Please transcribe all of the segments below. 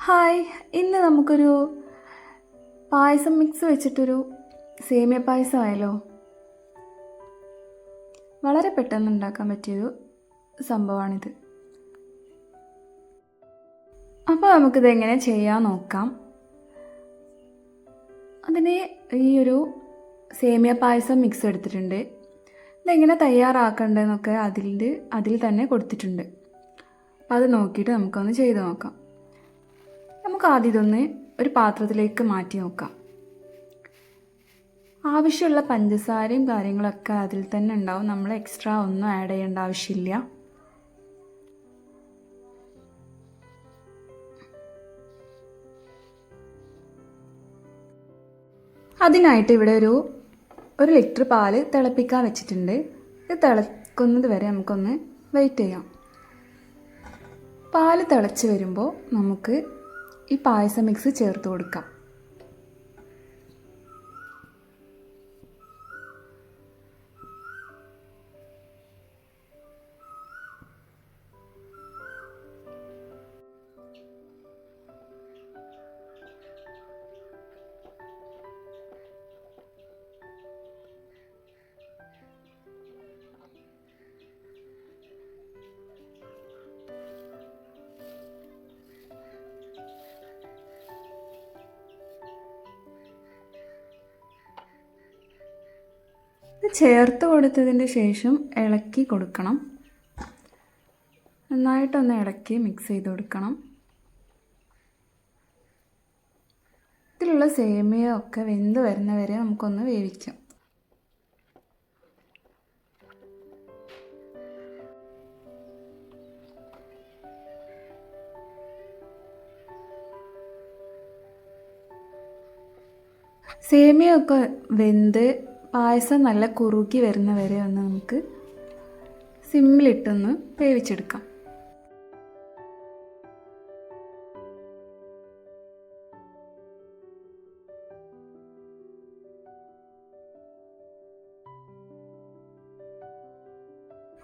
Hi. ഇന്ന് നമുക്കൊരു പായസം mix വെച്ചിട്ടൊരു സേമിയ പായസമായല്ലോ. വളരെ പെട്ടെന്ന് ഉണ്ടാക്കാൻ പറ്റിയൊരു സംഭവമാണിത്. അപ്പോൾ നമുക്കിത് എങ്ങനെ ചെയ്യാൻ നോക്കാം. അതിന് ഈ ഒരു സേമിയ പായസം മിക്സ് എടുത്തിട്ടുണ്ട്. ഇതെങ്ങനെ തയ്യാറാക്കേണ്ടതെന്നൊക്കെ അതിൽ അതിൽ തന്നെ കൊടുത്തിട്ടുണ്ട്. അപ്പോൾ അത് നോക്കിയിട്ട് നമുക്കൊന്ന് ചെയ്ത് നോക്കാം. നമുക്ക് ആദ്യം ഇതൊന്ന് ഒരു പാത്രത്തിലേക്ക് മാറ്റി നോക്കാം. ആവശ്യമുള്ള പഞ്ചസാരയും കാര്യങ്ങളൊക്കെ അതിൽ തന്നെ ഉണ്ടാവും. നമ്മൾ എക്സ്ട്രാ ഒന്നും ആഡ് ചെയ്യേണ്ട ആവശ്യമില്ല. അതിനായിട്ട് ഇവിടെ ഒരു ഒരു ലിറ്റർ പാൽ തിളപ്പിക്കാൻ വെച്ചിട്ടുണ്ട്. ഇത് തിളക്കുന്നത് വരെ നമുക്കൊന്ന് വെയിറ്റ് ചെയ്യാം. പാൽ തിളച്ച് വരുമ്പോൾ നമുക്ക് ഈ പായസം മിക്സ് ചേർത്ത് കൊടുക്കാം. ഇത് ചേർത്ത് കൊടുത്തതിന് ശേഷം ഇളക്കി കൊടുക്കണം. നന്നായിട്ടൊന്ന് ഇളക്കി മിക്സ് ചെയ്ത് കൊടുക്കണം. ഇതിലുള്ള സേമിയ ഒക്കെ വെന്ത് വരുന്നവരെ നമുക്കൊന്ന് വേവിക്കാം. സേമിയൊക്കെ വെന്ത് പായസം നല്ല കുറുക്കി വരുന്ന വരെ ഒന്ന് നമുക്ക് സിമ്മിലിട്ടൊന്ന് വേവിച്ചെടുക്കാം.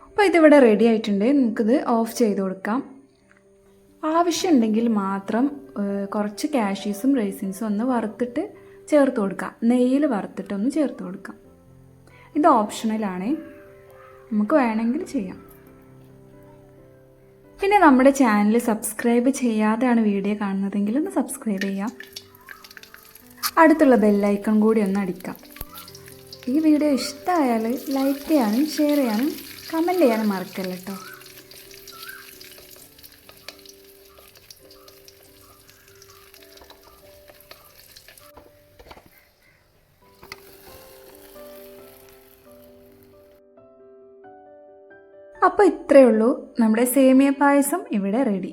അപ്പോൾ ഇതിവിടെ റെഡി ആയിട്ടുണ്ട്. നമുക്കിത് ഓഫ് ചെയ്ത് കൊടുക്കാം. ആവശ്യമുണ്ടെങ്കിൽ മാത്രം കുറച്ച് കാഷ്യൂസും റേസിൻസും ഒന്ന് വറുത്തിട്ട് ചേർത്ത് കൊടുക്കുക നെയ്യിൽ വറുത്തിട്ടൊന്ന് ചേർത്ത് കൊടുക്കാം. ഇത് ഓപ്ഷണലാണ്. നമുക്ക് വേണമെങ്കിൽ ചെയ്യാം. പിന്നെ നമ്മുടെ ചാനൽ സബ്സ്ക്രൈബ് ചെയ്യാതെയാണ് വീഡിയോ കാണുന്നതെങ്കിൽ ഒന്ന് സബ്സ്ക്രൈബ് ചെയ്യാം. അടുത്തുള്ള ബെല്ലൈക്കൺ കൂടി ഒന്ന് അടിക്കാം. ഈ വീഡിയോ ഇഷ്ടമായാൽ ലൈക്ക് ചെയ്യാനും ഷെയർ ചെയ്യാനും കമന്റ് ചെയ്യാനും മറക്കല്ല അപ്പോൾ ഇത്രയേ ഉള്ളൂ. നമ്മുടെ സേമിയ പായസം ഇവിടെ റെഡി